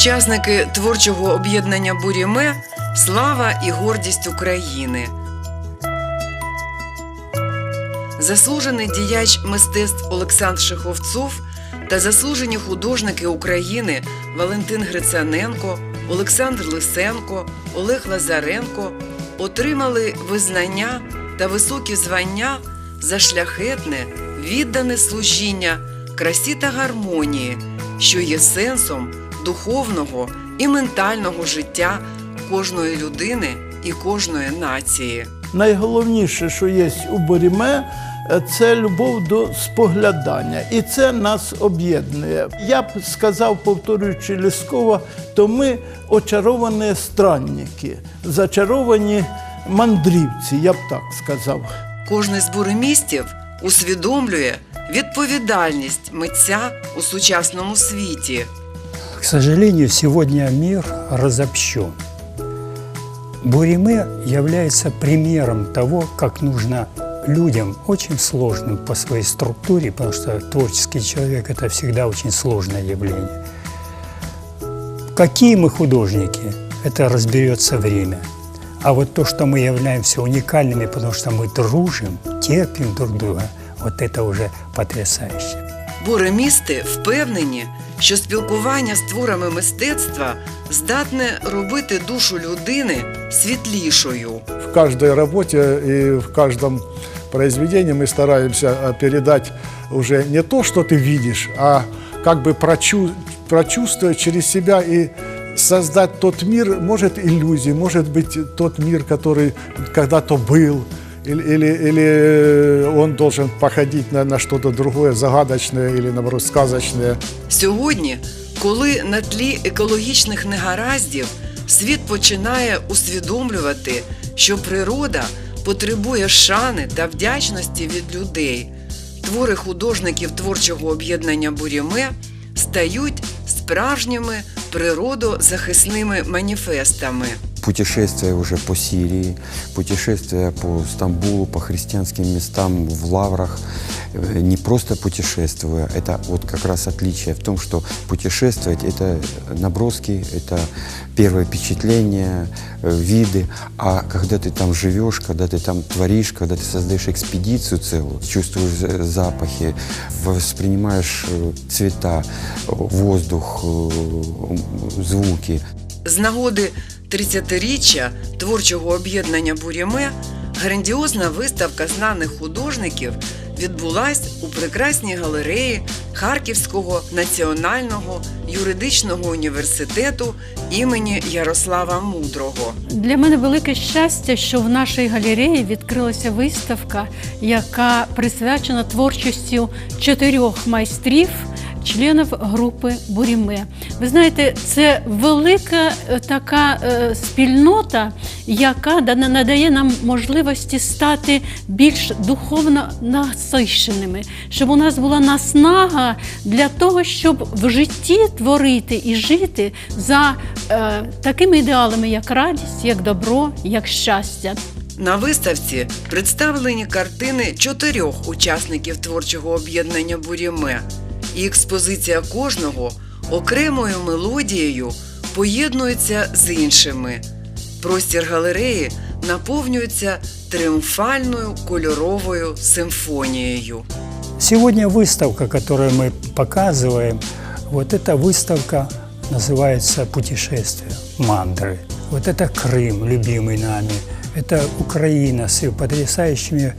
Учасники творчого об'єднання Буріме Слава і гордість України. Заслужений діяч мистецтв Олександр Шеховцов та заслужені художники України Валентин Грицаненко, Олександр Лисенко, Олег Лазаренко отримали визнання та високі звання за шляхетне, віддане служіння красі та гармонії, що є сенсом духовного і ментального життя кожної людини і кожної нації. Найголовніше, що є у Боріме, це любов до споглядання, і це нас об'єднує. Я б сказав, повторюючи Ліскова, то ми очаровані странники, зачаровані мандрівці, я б так сказав. Кожний з буремістів усвідомлює відповідальність митця у сучасному світі. К сожалению, сегодня мир разобщен. Буриме является примером того, как нужно людям, очень сложным по своей структуре, потому что творческий человек – это всегда очень сложное явление. Какие мы художники, это разберется время. А вот то, что мы являемся уникальными, потому что мы дружим, терпим друг друга, вот это уже потрясающе. Буремісти впевнені, що спілкування з творами мистецтва здатне робити душу людини світлішою. В каждой работе и в каждом произведении мы стараемся э, передать уже не то, что ты видишь, а как бы прочу- прочувствовать через себя и создать тот мир, может иллюзий, может быть тот мир, который когда-то был, или, или, или э, он должен походить на, на что-то другое, загадочное или, наоборот, сказочное. Сьогодні, коли на тлі екологічних негараздів світ починає усвідомлювати, що природа потребує шани та вдячності від людей, твори художників творчого об'єднання Буріме стають справжніми природозахисними маніфестами. Путешествия уже по Сирии, путешествия по Стамбулу, по христианским местам в Лаврах. Э, Не просто путешествуя, это вот как раз отличие в том, что путешествовать – это наброски, это первое впечатление, э, виды. А когда ты там живешь, когда ты там творишь, когда ты создаешь экспедицию целую, чувствуешь за- запахи, воспринимаешь э, цвета, э, воздух, э, звуки – З нагоди 30-річчя творчого об'єднання Буріме грандіозна виставка знаних художників відбулась у прекрасній галереї Харківського національного юридичного університету імені Ярослава Мудрого. Для мене велике щастя, що в нашій галереї відкрилася виставка, яка присвячена творчості чотирьох майстрів. Членів групи Буріме. Ви знаєте, це велика е, така е, спільнота, яка да- надає нам можливості стати більш духовно насищеними, щоб у нас була наснага для того, щоб в житті творити і жити за е, такими ідеалами, як радість, як добро, як щастя. На виставці представлені картини чотирьох учасників творчого об'єднання Буріме, і експозиція кожного окремою мелодією поєднується з іншими. Простір галереї наповнюється тріумфальною кольоровою симфонією. Сегодня выставка, которую мы показываем, вот эта выставка называется «Путешествие мандры». Вот это Крым, любимый нами, это Украина с ее потрясающими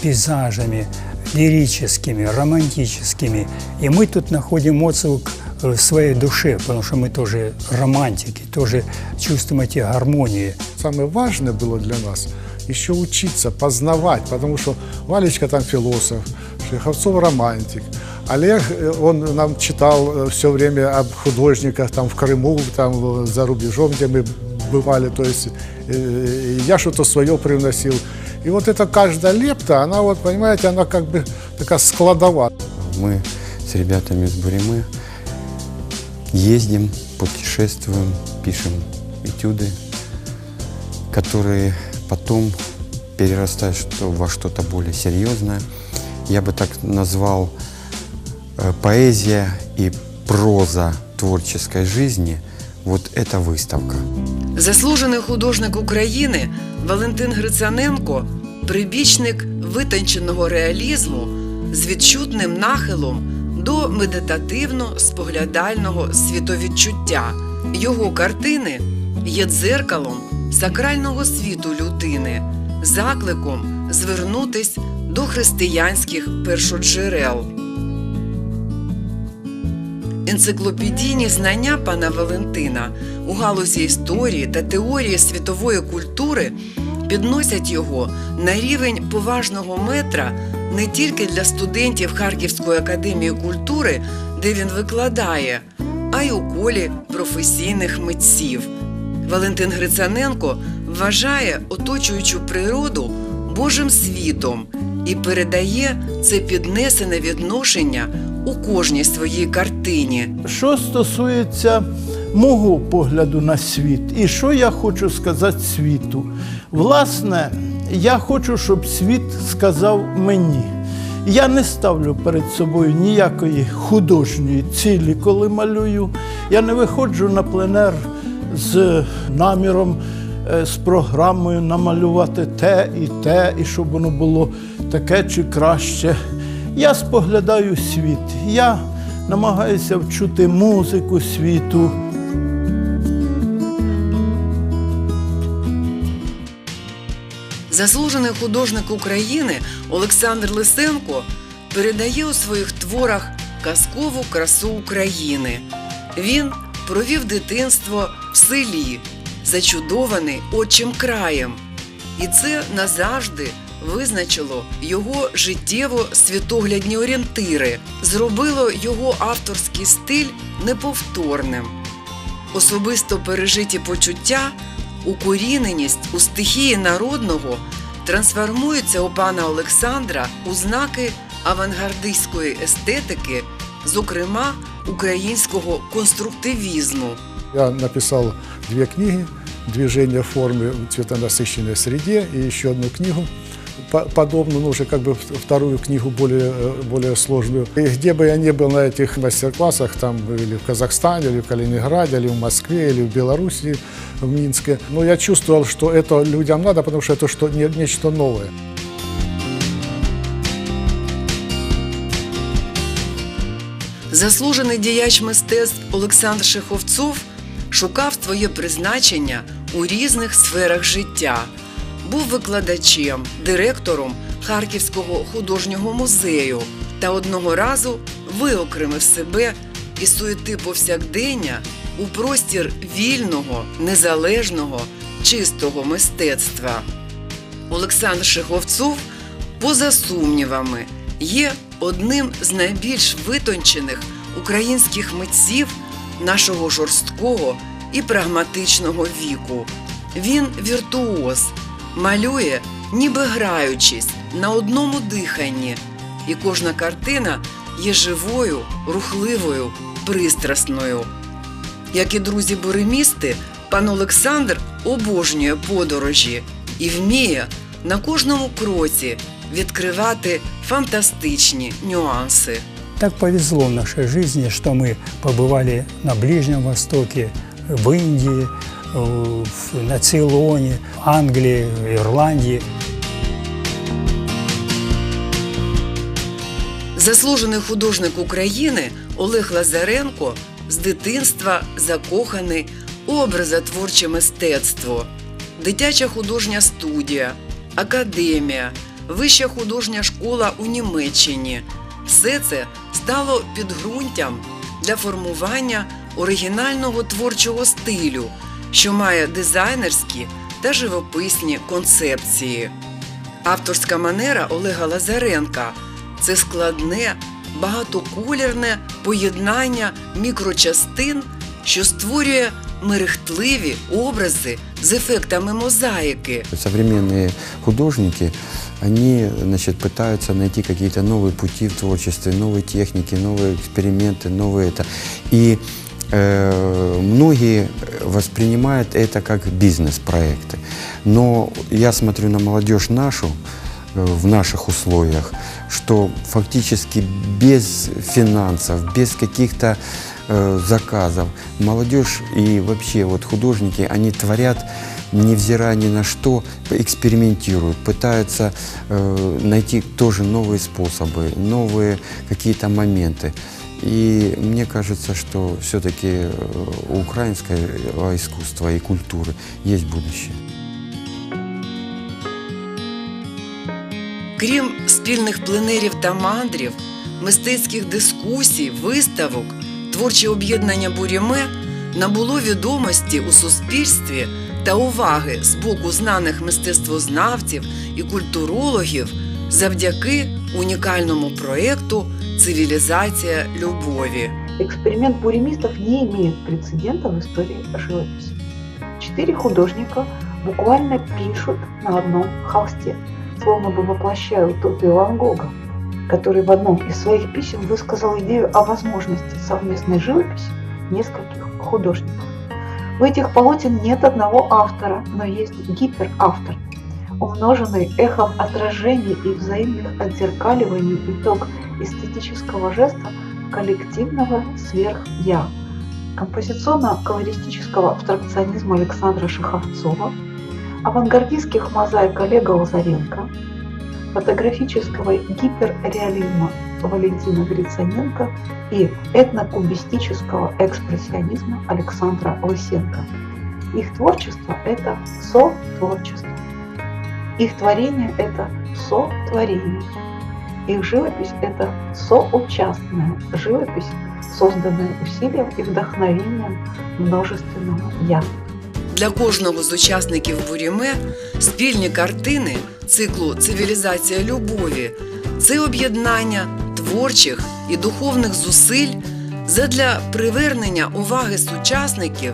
пейзажами, лирическими, романтическими. И мы тут находим отзвук э, в своей душе, потому что мы тоже романтики, тоже чувствуем эти гармонии. Самое важное было для нас еще учиться, познавать, потому что Валечка там философ, Шеховцов романтик. Олег, э, он нам читал все время об художниках там в Крыму, там э, за рубежом, где мы бывали, то есть э, я что-то свое привносил. И вот эта каждая лепта, она вот, понимаете, она как бы такая складова. Мы с ребятами из Буримы ездим, путешествуем, пишем этюды, которые потом перерастают во что-то более серьезное. Я бы так назвал э, поэзия и проза творческой жизни вот эта выставка. Заслужений художник України Валентин Грицаненко прибічник витонченого реалізму з відчутним нахилом до медитативно-споглядального світовідчуття. Його картини є дзеркалом сакрального світу людини, закликом звернутись до християнських першоджерел. Енциклопедійні знання пана Валентина у галузі історії та теорії світової культури підносять його на рівень поважного метра не тільки для студентів Харківської академії культури, де він викладає, а й у колі професійних митців. Валентин Грицаненко вважає оточуючу природу Божим світом і передає це піднесене відношення у кожній своїй картині. Що стосується мого погляду на світ, і що я хочу сказати світу, власне, я хочу, щоб світ сказав мені. Я не ставлю перед собою ніякої художньої цілі, коли малюю. Я не виходжу на пленер з наміром, е, з програмою намалювати те і те, і щоб воно було таке чи краще. Я споглядаю світ. Я намагаюся вчути музику світу. Заслужений художник України Олександр Лисенко передає у своїх творах казкову красу України. Він провів дитинство в селі, зачудований отчим краєм. І це назавжди визначило його життєво-світоглядні орієнтири, зробило його авторський стиль неповторним. Особисто пережиті почуття, укоріненість у стихії народного трансформуються у пана Олександра у знаки авангардистської естетики, зокрема українського конструктивізму. Я написал две книги «Движение в форме в цветонасыщенной среде» и еще одну книгу по- подобную, но уже как бы в- вторую книгу более, э, более сложную. И где бы я ни был на этих мастер-классах, там или в Казахстане, или в Калининграде, или в Москве, или в Беларуси, в Минске, но я чувствовал, что это людям надо, потому что это что, не- нечто новое. Заслужений діяч мистецтв Олександр Шеховцов шукав своє призначення у різних сферах життя. Був викладачем, директором Харківського художнього музею та одного разу виокремив себе із суєти повсякдення у простір вільного, незалежного, чистого мистецтва. Олександр Шеховцов, поза сумнівами, є одним з найбільш витончених українських митців нашого жорсткого і прагматичного віку. Він віртуоз, малює, ніби граючись на одному диханні, і кожна картина є живою, рухливою, пристрасною. Як і друзі буремісти, пан Олександр обожнює подорожі і вміє на кожному кроці відкривати фантастичні нюанси. Так повезло в нашей жизни, что мы побывали на Ближнем Востоке, в Индии, э, в- на Цейлоне, Англии, Ирландии. Заслужений художник України Олег Лазаренко з дитинства закоханий у образотворче мистецтво, дитяча художня студія, академія, вища художня школа у Німеччині. Все це стало підґрунтям для формування оригінального творчого стилю, що має дизайнерські та живописні концепції. Авторська манера Олега Лазаренка це складне, багатоколірне поєднання мікрочастин, що створює мерехтливі образи з ефектами мозаїки. Современные художники, они значит, пытаются найти какие-то новые пути в творчестве, новые техники, новые эксперименты, новые это. И э, многие воспринимают это как бизнес-проекты. Но я смотрю на молодежь нашу, э, в наших условиях, что фактически без финансов, без каких-то э, заказов. Молодежь и вообще вот художники, они творят невзирая ни на что, экспериментируют, пытаются э, найти тоже новые способы, новые какие-то моменты. И мне кажется, что все-таки у украинского искусства и культуры есть будущее. Крім спільних пленерів та мандрів, мистецьких дискусій, виставок, творче об'єднання Буріме набуло відомості у суспільстві та уваги з боку знаних мистецтвознавців і культурологів завдяки унікальному проєкту Цивілізація любові. Эксперимент буремистов не имеет прецедента в истории живописи. Четыре художника буквально пишут на одном холсте, словно бы воплощая утопию Ван Гога, который в одном из своих писем высказал идею о возможности совместной живописи нескольких художников. У этих полотен нет одного автора, но есть гиперавтор, умноженный эхом отражений и взаимных отзеркаливаний итог эстетического жеста коллективного сверх-я, композиционно-колористического абстракционизма Александра Шаховцова, авангардистских мозаик Олега Лазаренко, фотографического гиперреализма Валентина Грицаненко и этнокубистического экспрессионизма Александра Лысенко. Их творчество – это со-творчество. Их творение – это сотворение. Их живопись – это соучастная живопись, созданная усилием и вдохновением множественного «я». Для кожного з учасників Буріме спільні картини циклу Цивілізація любові це об'єднання творчих і духовних зусиль задля привернення уваги сучасників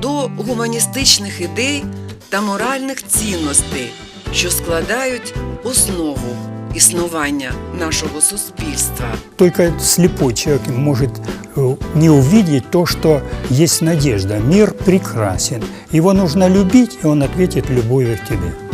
до гуманістичних ідей та моральних цінностей, що складають основу існування нашого суспільства. Только слепой человек может э, не увидеть то, что есть надежда. Мир прекрасен. Его нужно любить, и он ответит любовью к тебе.